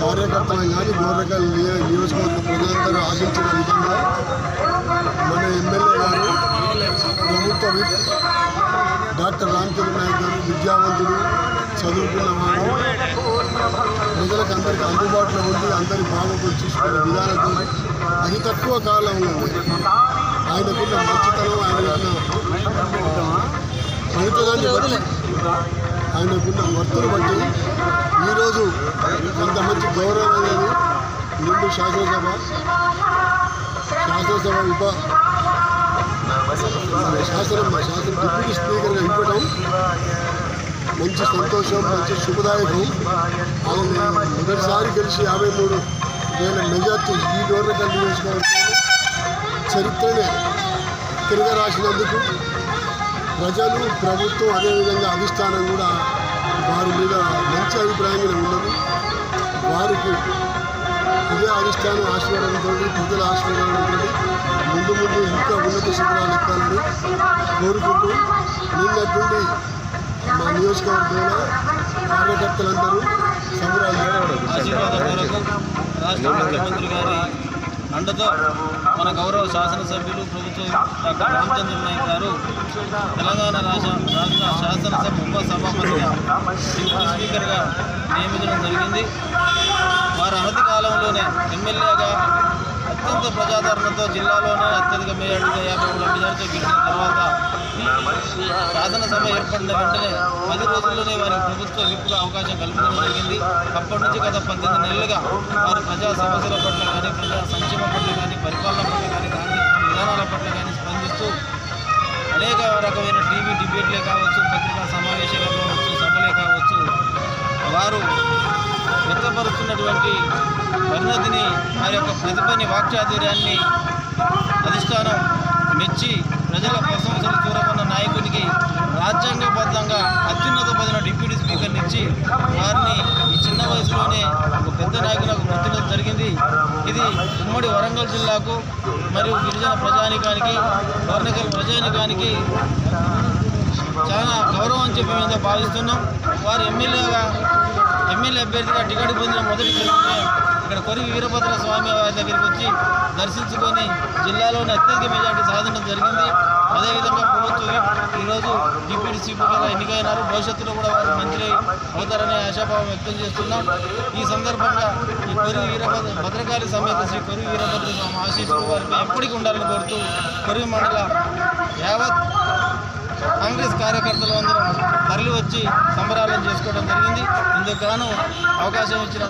కార్యకర్తలు కానీ గోరకల్ నియోజకవర్గ ప్రజలందరూ ఆశించిన విధంగా మన ఎమ్మెల్యే గారు ప్రభుత్వ డాక్టర్ రామచంద్ర నాయక్ గారు విద్యావంతుడు చదువుకున్న వాడు ప్రజలకు అందరికీ అందుబాటులో ఉంది అందరి బాగోగులు చూసుకునే విధానంతో అతి తక్కువ కాలంలో ఆయనకున్న మంచితనం ఆయనకున్న ఫలితాన్ని ఆయనకున్న వర్తులు బట్టి ఈరోజు అంత మంచి గౌరవం అనేది నిండు శాసనసభ శాసనసభ ఉప శాసనం శాసన డిప్యూటీ స్పీకర్గా ఇవ్వడం మంచి సంతోషం మంచి శుభదాయకం. ఆయన మొదటిసారి గెలిచి యాభై మూడు వేల మెజార్టీ ఈ గవర్నమెంట్ నియోజకవర్గంలో చరిత్రనే తిరగ రాసినందుకు ప్రజలు ప్రభుత్వం అదేవిధంగా అధిష్టానం కూడా వారి మీద మంచి అభిప్రాయం ఉన్నది. వారికి ఇదే అధిష్టానం ఆశీర్వాదంతో ప్రజల ఆశీర్వాదంతో ముందు ముందు ఇంకా ఉన్నత శిబిరాలు ఎక్కాలని కోరుకుంటూ నిన్నటువంటి మా నియోజకవర్గంలో కార్యకర్తలందరూ సంబరాలు ఆశీర్వాదం రాష్ట్ర ముఖ్యమంత్రి గారి అండతో మన గౌరవ శాసనసభ్యులు ప్రభుత్వ డాక్టర్ రామచంద్ర నాయక్ గారు తెలంగాణ రాష్ట్ర రాష్ట్ర శాసనసభ ఉపసభాపతిగా డిప్యూటీ స్పీకర్గా నియమించడం జరిగింది. వారు అనతి కాలంలోనే ఎమ్మెల్యేగా అత్యంత ప్రజాదరణతో జిల్లాలోనే అత్యధిక మేయర్గా యాభై మూడు మెజార్టీతో గెలిచిన తర్వాత శాసనసభ ఏర్పడిన వెంటనే పది రోజుల్లోనే వారికి ప్రభుత్వ విప్పుగా అవకాశం కల్పించడం జరిగింది. అప్పటి నుంచి గత పద్దెనిమిది నెలలుగా వారు ప్రజా సమస్యల పట్ల కానీ ప్రజా సంక్షేమ పట్ల కానీ పరిపాలన పట్ల కానీ కాంగ్రెస్ విధానాల పట్ల కానీ స్పందిస్తూ అనేక రకమైన టీవీ డిబేట్లే కావచ్చు పత్రికా సమావేశాలు కావచ్చు సభలే కావచ్చు వ్యక్తపరుస్తున్నటువంటి పరిణతిని వారి యొక్క ప్రతిభని వాక్చాతుర్యాన్ని అధిష్టానం మెచ్చి ప్రజల ప్రశంసలు చూరమన్న నాయకునికి రాజ్యాంగబద్ధంగా అత్యున్నత పదిన డిప్యూటీ స్పీకర్ని ఇచ్చి వారిని ఈ చిన్న వయసులోనే ఒక పెద్ద నాయకులకు గుర్తించడం జరిగింది. ఇది ఉమ్మడి వరంగల్ జిల్లాకు మరియు గిరిజన ప్రజానికానికి వర్ణకల్ ప్రజానికానికి చాలా గౌరవం అని చెప్పి మేము భావిస్తున్నాం. వారు ఎమ్మెల్యేగా ఎమ్మెల్యే అభ్యర్థిగా టికెట్ పొందిన మొదటి వ్యక్తిగా ఇక్కడ కొరివి వీరభద్ర స్వామి వారి దగ్గరికి వచ్చి దర్శించుకొని జిల్లాలోని అత్యధిక మెజార్టీ సాధించడం జరిగింది. అదేవిధంగా ప్రభుత్వం ఈరోజు డిప్యూటీ స్పీకర్గా ఎన్నికైనారు. భవిష్యత్తులో కూడా వారు మంత్రి అవుతారనే ఆశాభావం వ్యక్తం చేస్తున్నాం. ఈ సందర్భంగా ఈ కొరివి వీరభద్ర భద్రకాళి సమేత శ్రీ కొరివి వీరభద్ర స్వామి ఆశీస్సులు వారిపై ఎప్పటికీ ఉండాలని కోరుతూ కొరివి మండల యావత్ కాంగ్రెస్ కార్యకర్తలు అందరం తరలి వచ్చి సంబరాలను చేసుకోవడం జరిగింది. ఇందుకు గాను అవకాశం ఇచ్చిన